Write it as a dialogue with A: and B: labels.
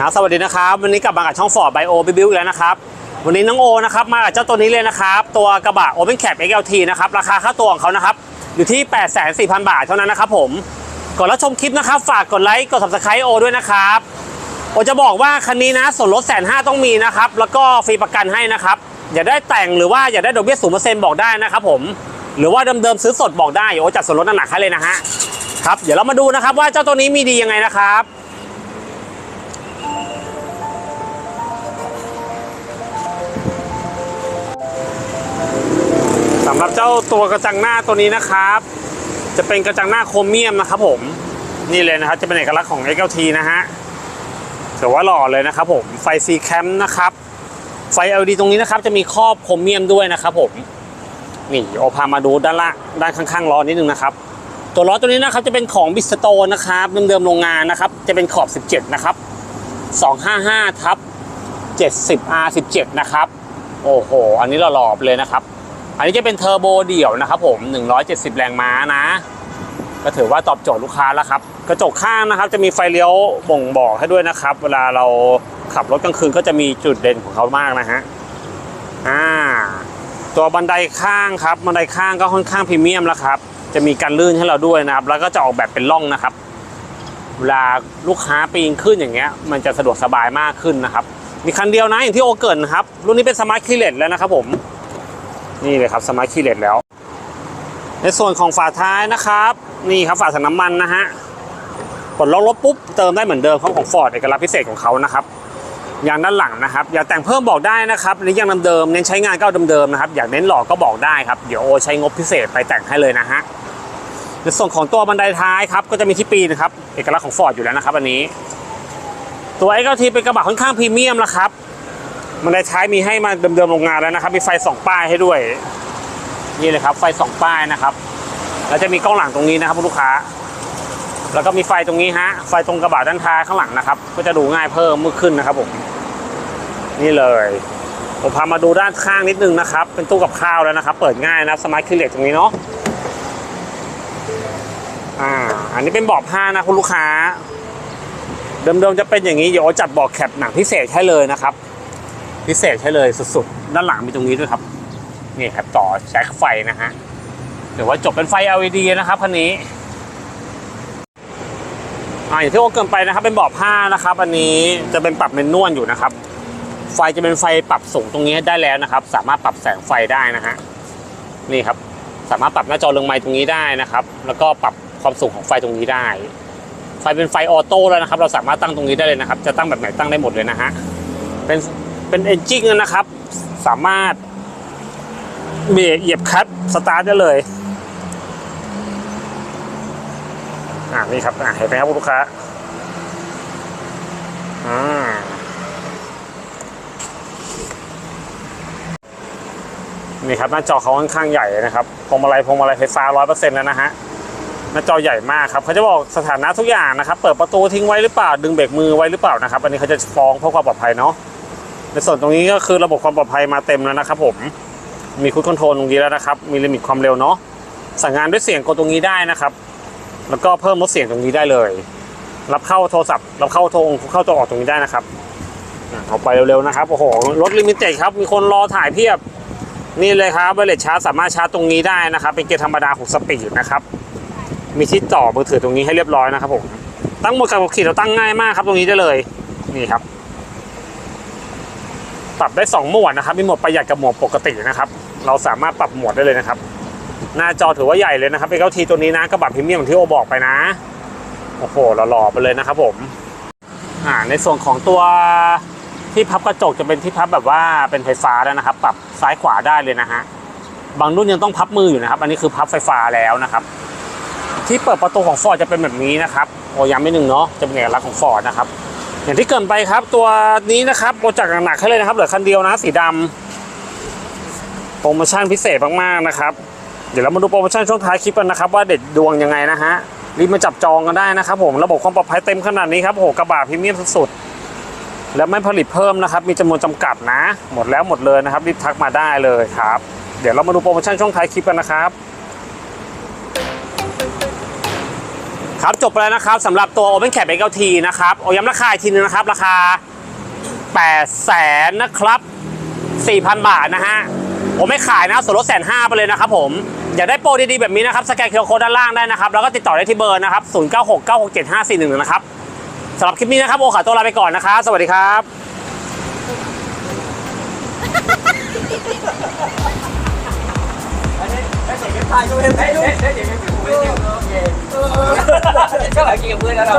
A: นะสวัสดีนะครับ วันนี้กลับมากับช่องฟอร์ดไบโอบิบิวอีกแล้วนะครับ วันนี้น้องโอนะครับมากับเจ้าตัวนี้เลยนะครับ ตัวกระบะ Open Cap XLT นะครับ ราคาค่าตัวของเขานะครับ อยู่ที่ 8 4 0 0 0 บาทเท่านั้นนะครับผมก่อนรับชมคลิปนะครับ ฝากกดไลค์กด subscribe โอด้วยนะครับ โอจะบอกว่าคันนี้นะส่วนลดแสนห้าต้องมีนะครับ แล้วก็ฟรีประกันให้นะครับ อย่าได้แต่งหรือว่าอย่าได้ดอกเบี้ยศูนย์เปอร์เซ็นต์บอกได้นะครับผมหรือว่าเดิมๆซื้อสดบอกได้โอจัดส่วนลดหนักๆให้เลยนะฮะครับเดี๋ยวเรามาดูนะครับว่าเจ้าตัวนี้มีดียังไงนะครับ สำหรับเจ้าตัวกระจังหน้าตัวนี้นะครับ จะเป็นกระจังหน้าโครเมียมนะครับผมนี่เลยนะครับจะเป็นเอกลักษณ์ของ XLT นะฮะถือว่าหล่อเลยนะครับผมไฟ C cam นะครับไฟ LED ตรงนี้นะครับจะมีครอบโครเมียมด้วยนะครับผมนี่โอพามาดูด้านล่างด้านข้างๆล้อนิดนึงนะครับ ตัวล้อตัวนี้นะครับจะเป็นของบิสโตนะครับเดิมๆโรงงานนะครับ จะเป็นขอบ 17 นะครับ 255ทับ 70 R17 นะครับ โอ้โห อันนี้หล่อๆเลยนะครับ อันนี้จะเป็นเทอร์โบเดี่ยวนะครับผม170 แรงม้านะ ก็ถือว่าตอบโจทย์ลูกค้าแล้วครับ กระจกข้างนะครับจะมีไฟเลี้ยวบ่งบอกให้ด้วยนะครับ เวลาเราขับรถกลางคืนก็จะมีจุดเด่นของเขามากนะฮะอ่าตัวบันไดข้างครับบันไดข้างก็ค่อนข้างพรีเมียมแล้วครับ จะมีการลื่นให้เราด้วยนะครับ แล้วก็จะออกแบบเป็นร่องนะครับ เวลาลูกค้าปีนขึ้นอย่างเงี้ย มันจะสะดวกสบายมากขึ้นนะครับ มีคันเดียวนะอย่างที่โอเกิลนะครับ รุ่นนี้เป็นสมาร์ทคีเลตแล้วนะครับผม นี่เลยครับสมาร์ทคีเลตแล้ว ในส่วนของฝาท้ายนะครับ นี่ครับฝาถังน้ำมันนะฮะปลดล็อกรถปุ๊บเติมได้เหมือนเดิมครับของฟอร์ดเอกลักษณ์พิเศษของเขานะครับยางด้านหลังนะครับ อยากแต่งเพิ่มบอกได้นะครับนี้ยางเดิมเน้นใช้งานก็เอาเดิมๆนะครับ อยากเน้นหล่อก็บอกได้ครับ เดี๋ยวโอใช้งบพิเศษไปแต่งให้เลยนะฮะในส่วนของตัวบันไดท้ายครับก็จะมีที่ปีนะครับเอกลักษณ์ของฟอร์ดอยู่แล้วนะครับอันนี้ ตัวไอ้เก้าทีเป็นกระบะค่อนข้างพรีเมียมแล้วครับ มันได้ใช้มีให้มาเดิมๆโรงงานแล้วนะครับ มีไฟสองป้ายให้ด้วย นี่เลยครับ ไฟสองป้ายนะครับ แล้วจะมีกล้องหลังตรงนี้นะครับคุณลูกค้า แล้วก็มีไฟตรงนี้ฮะ ไฟตรงกระบะด้านท้ายข้างหลังนะครับ ก็จะดูง่ายเพิ่มมืดขึ้นนะครับผม นี่เลยผมพามาดูด้านข้างนิดนึงนะครับ เป็นตู้กับข้าวแล้วนะครับ เปิดง่ายนะสมาร์ทคิเลตตรงนี้เนาะ อ่า อันนี้เป็นเบาะผ้านะคุณลูกค้า เดิมๆจะเป็นอย่างนี้ เดี๋ยวจัดเบาะแคปหนังพิเศษให้เลยนะครับ พิเศษให้เลยสุดๆ ด้านหลังมีตรงนี้ด้วยครับนี่ครับต่อแช็คไฟนะฮะหรือว่าจบเป็นไฟ LED นะครับคันนี้อ่าอย่างที่โอเกินไปนะครับ เป็นเบาะผ้านะครับ อันนี้จะเป็นปรับเมนนวลอยู่นะครับ ไฟจะเป็นไฟปรับสูงตรงนี้ได้แล้วนะครับ สามารถปรับแสงไฟได้นะฮะนี่ครับสามารถปรับหน้าจอเรืองไม้ตรงนี้ได้นะครับ แล้วก็ปรับความสูงของไฟตรงนี้ได้ ไฟเป็นไฟออโต้แล้วนะครับ เราสามารถตั้งตรงนี้ได้เลยนะครับ จะตั้งแบบไหนตั้งได้หมดเลยนะฮะเป็น เป็นเอนจินนะครับ สามารถเบรกเหยียบคัตสตาร์ทได้เลย อ่านี่ครับอ่าเห็นไหมครับคุณลูกค้าอ่านี่ครับหน้าจอเขาค่อนข้างใหญ่นะครับพวงมาลัยพวงมาลัยไฟฟ้าร้อยเปอร์เซ็นต์แล้วนะฮะหน้าจอใหญ่มากครับเขาจะบอกสถานะทุกอย่างนะครับ เปิดประตูทิ้งไว้หรือเปล่าดึงเบรกมือไว้หรือเปล่านะครับ อันนี้เขาจะฟ้องเพื่อความปลอดภัยเนาะ ในส่วนตรงนี้ก็คือระบบความปลอดภัยมาเต็มแล้วนะครับผม มีคุ d คอนโทรลตรงนี้แล้วนะครับ มีลิมิตความเร็วเนาะ สั่งงานด้วยเสียงกดตรงนี้ได้นะครับ แล้วก็เพิ่มลดเสียงตรงนี้ได้เลย รับเข้าโทรศัพท์ รับเข้าโทรเข้าตัวออกตรงนี้ได้นะครับเอาไปเร็วๆนะครับ โอ้โห รถลิมิเต็ดครับ มีคนรอถ่ายเพียบ นี่เลยครับเบลเลชาร์จสามารถชาร์จตรงนี้ได้นะครับ เป็นเกียร์ธรรมดาของสปีดนะครับ มีที่ต่อมือถือตรงนี้ให้เรียบร้อยนะครับผม ตั้งหมดการขับขี่เราตั้งง่ายมากครับตรงนี้ได้เลย นี่ครับ ปรับได้ 2 หมวดนะครับ มีหมดประหยัดกับโหมดปกตินะครับ เราสามารถปรับโหมดได้เลยนะครับ หน้าจอถือว่าใหญ่เลยนะครับเอ็กทีตัวนี้นะกระบะพรีเมียมที่โอบอกไปนะ โอ้โหหล่อๆไปเลยนะครับผม อ่า ในส่วนของตัวที่พับกระจกจะเป็นที่พับแบบว่าเป็นไฟฟ้าแล้วนะครับ ปรับซ้ายขวาได้เลยนะฮะ บางรุ่นยังต้องพับมืออยู่นะครับ อันนี้คือพับไฟฟ้าแล้วนะครับ ที่เปิดประตูของฟอร์ดจะเป็นแบบนี้นะครับ โอ้ย้ำไม่หนึ่งเนาะ จะเป็นเอกลักษณ์ของฟอร์ดนะครับ อย่างที่เกินไปครับตัวนี้นะครับโปรจักหนักๆให้เลยนะครับเหลือคันเดียวนะสีดำโปรโมชั่นพิเศษมากๆนะครับเดี๋ยวเรามาดูโปรโมชั่นช่วงท้ายคลิปกันนะครับว่าเด็ดดวงยังไงนะฮะรีบมาจับจองกันได้นะครับผมระบบความปลอดภัยเต็มขนาดนี้ครับโอ้โหกระบะพรีเมียมสุดๆแล้วไม่ผลิตเพิ่มนะครับมีจำนวนจำกัดนะ หมดแล้วหมดเลยนะครับรีบทักมาได้เลยครับ เดี๋ยวเรามาดูโปรโมชั่นช่วงท้ายคลิปกันนะครับ ครับจบไปแล้วนะครับสำหรับตัว Open Cap XLT นะครับโอย้ำราคาอีกทีนึงนะครับ ราคา 8 แสนนะครับ 4,000 บาทนะฮะผมไม่ขายนะส่วนลดแสนห้าไปเลยนะครับผมอยากได้โปรดีๆแบบนี้นะครับ สแกนเคอร์โคด้านล่างได้นะครับ แล้วก็ติดต่อได้ที่เบอร์นะครับ 0969675541 นะครับสำหรับคลิปนี้นะครับ โอขาตัวลาไปก่อนนะครับ สวัสดีครับ
B: ถ่ายก็ไม่ได้ดูเดี๋ยวยังไม่ดู เคเจ้าหากินกับเพื่อนแล้วเรา